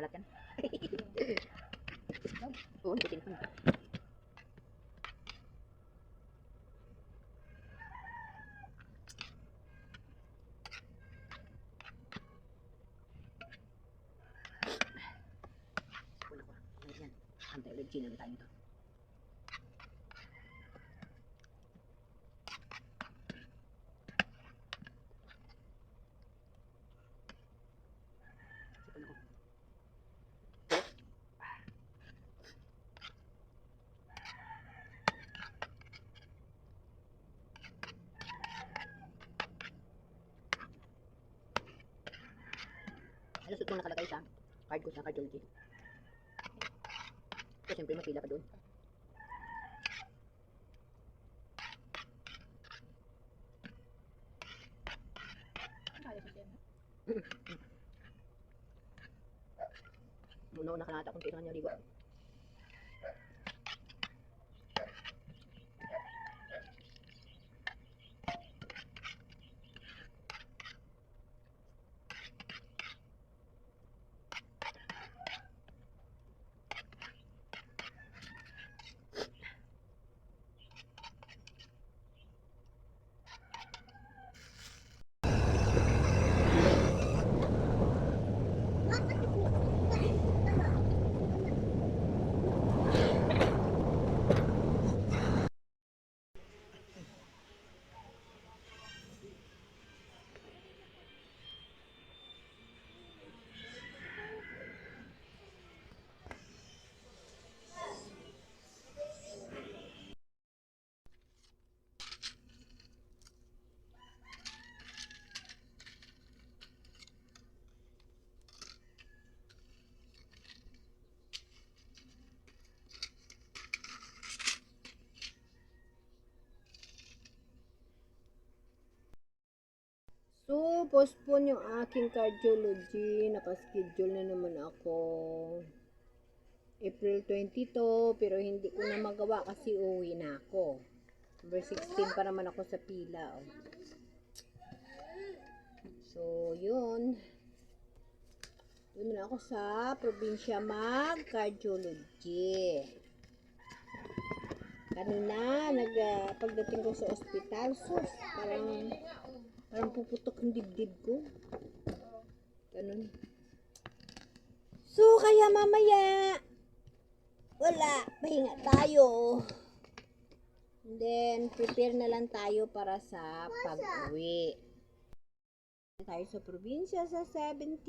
maalat yan. Oo, ikutin ko na. Hantay ulit, chill ulit tayo ito. Suot mo nakalagay sa card ko sa cardiology? Kasi siyempre mapila pa doon. Ka nata kung kailangan niya ligo. So, postpone yung aking cardiology. Nakaschedule na naman ako. April 22, pero hindi ko na magawa kasi uwi na ako. Number 16 pa naman ako sa pila. Oh. So, yun. Doon na ako sa probinsya mag-cardiology. Kanina, nag, ah, pagdating ko sa ospital, sus, parang Parang puputok yung dibdib ko. Ganun. So, kaya mamaya, wala, pahinga tayo. Then, prepare na lang tayo para sa pag-uwi. Tayo sa probinsya sa 17.